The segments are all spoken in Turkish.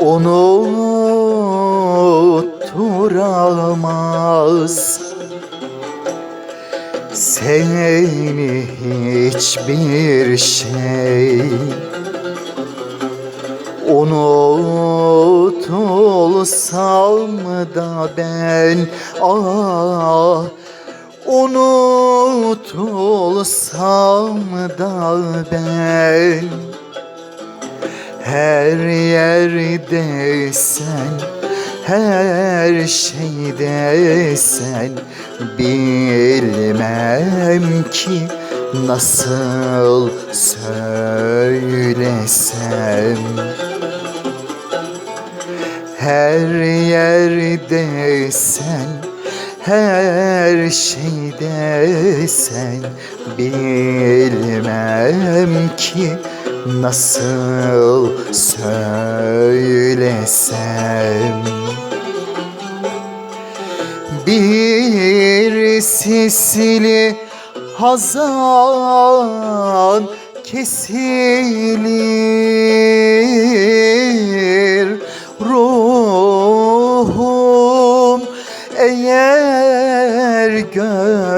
unutturamaz Seni hiçbir şey Unutulsam da ben? Ah Unutulsam da ben Her yerde sen Her şeyde sen. Bilmem ki Nasıl söylesem. Her yerde sen, her şeyde sen. Bilmem ki nasıl söylesem? Bir sisli hazan kesilir. Ruhum eğer görmesem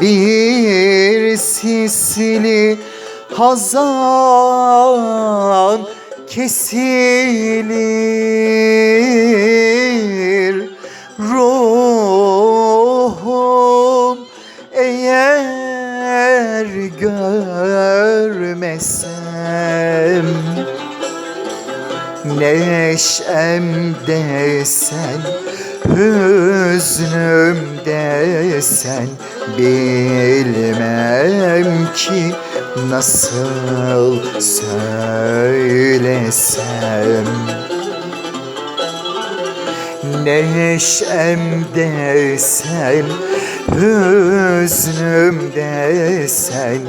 bir sisli hazan kesilir. Ruhum eğer görmesem Neşemde sen, hüznümde sen Bilmem ki nasıl söylesem. Neşemde sen, hüznümde sen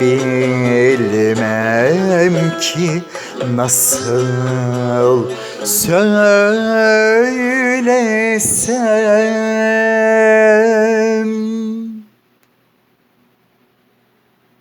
Bilmem ki nasıl söylesem sen